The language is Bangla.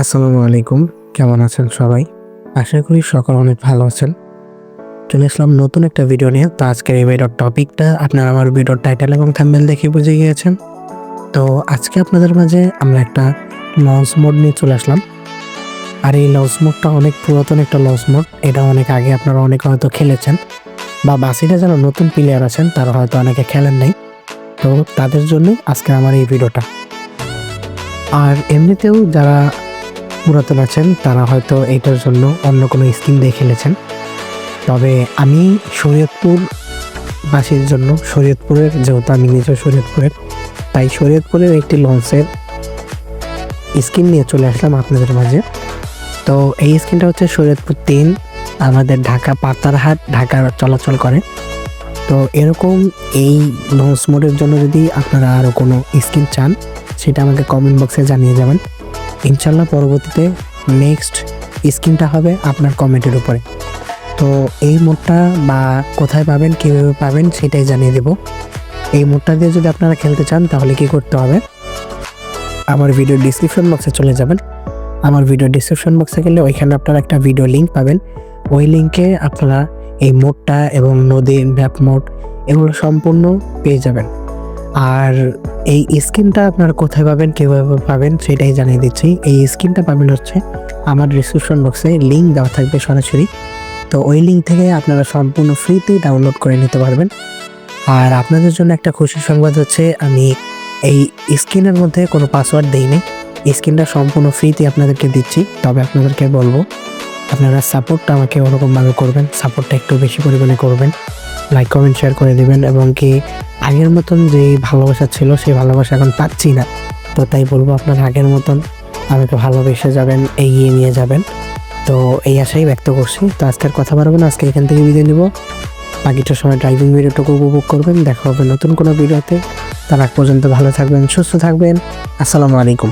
আসসালামু আলাইকুম। কেমন আছেন সবাই? আশা করি সকল অনেক ভালো আছেন। চলে আসলাম নতুন একটা ভিডিও নিয়ে। তো আজকের এই ভিডিওর টপিকটা আপনারা আমার ভিডিওর টাইটেল এবং থাম্বেল দেখে বুঝে গিয়েছেন। তো আজকে আপনাদের মাঝে আমরা একটা লঞ্চ মোড নিয়ে চলে আসলাম। আর এই লঞ্চ মোডটা অনেক পুরাতন একটা লঞ্চ মোড এটা অনেক আগে আপনারা অনেকে হয়তো খেলেছেন। বা বাসিটা যারা নতুন প্লেয়ার আছেন, তারা হয়তো অনেকে খেলেন নাই। তো তাদের জন্যই আজকে আমার এই ভিডিওটা আর এমনিতেও যারা পুরাতন আছেন, তারা হয়তো এটার জন্য অন্য কোনো স্কিম দিয়ে খেলেছেন। তবে আমি শরীয়তপুর বাসীর জন্য, শরীয়তপুরের, যেহেতু আমি নিজে শরীয়তপুরের, তাই শরীয়তপুরের একটি লঞ্চের স্কিম নিয়ে চলে আসলাম আপনাদের মাঝে। তো এই স্কিনটা হচ্ছে শরীয়তপুর তিন, আমাদের ঢাকা পাতারহাট ঢাকা চলাচল করে। তো এরকম এই লঞ্চ মোডের জন্য যদি আপনারা আরও কোনো স্কিন চান, সেটা আমাকে কমেন্ট বক্সে জানিয়ে যাবেন। ইনশাল্লাহ পরবর্তীতে নেক্সট স্কিনটা হবে আপনার কমেন্টের উপরে। তো এই মোডটা বা কোথায় পাবেন, কীভাবে পাবেন সেটাই জানিয়ে দেব। এই মোডটা দিয়ে যদি আপনারা খেলতে চান, তাহলে কি করতে হবে? আমার ভিডিও ডিসক্রিপশন বক্সে চলে যাবেন। আমার ভিডিও ডিসক্রিপশন বক্সে গেলে ওইখানে আপনারা একটা ভিডিও লিঙ্ক পাবেন। ওই লিঙ্কে আপনারা এই মোডটা এবং নদীর ম্যাপ মোড এগুলো সম্পূর্ণ পেয়ে যাবেন। আর এই স্ক্রিনটা আপনারা কোথায় পাবেন, কীভাবে পাবেন সেটাই জানিয়ে দিচ্ছি। এই স্ক্রিনটা পাবেন হচ্ছে আমার ডিসক্রিপশন বক্সে লিঙ্ক দেওয়া থাকবে সরাসরি। তো ওই লিঙ্ক থেকে আপনারা সম্পূর্ণ ফ্রিতে ডাউনলোড করে নিতে পারবেন। আর আপনাদের জন্য একটা খুশির সংবাদ হচ্ছে, আমি এই স্ক্রিনের মধ্যে কোনো পাসওয়ার্ড দিইনি। স্ক্রিনটা সম্পূর্ণ ফ্রিতে আপনাদেরকে দিচ্ছি। তবে আপনাদেরকে বলব, আপনারা সাপোর্টটা আমাকে ওরকমভাবে করবেন, সাপোর্টটা একটু বেশি পরিমাণে করবেন। লাইক কমেন্ট শেয়ার করে দিবেন এবং কি আগের মতন যে ভালোবাসা ছিল, সেই ভালোবাসা এখন পাচ্ছি না। তো তাই বলব আপনার আগের মতন আমাকে ভালোবেসে যাবেন, এগিয়ে নিয়ে যাবেন। তো এই আশাই ব্যক্ত করছি। তো আজকের কথা বাড়বো না, আজকে এখান থেকে বিদায় নিব। বাকিটা সময় ড্রাইভিং ভিডিওটুকু উপভোগ করবেন, দেখা হবে নতুন কোনো ভিডিওতে তার আগ পর্যন্ত ভালো থাকবেন, সুস্থ থাকবেন। আসসালামু আলাইকুম।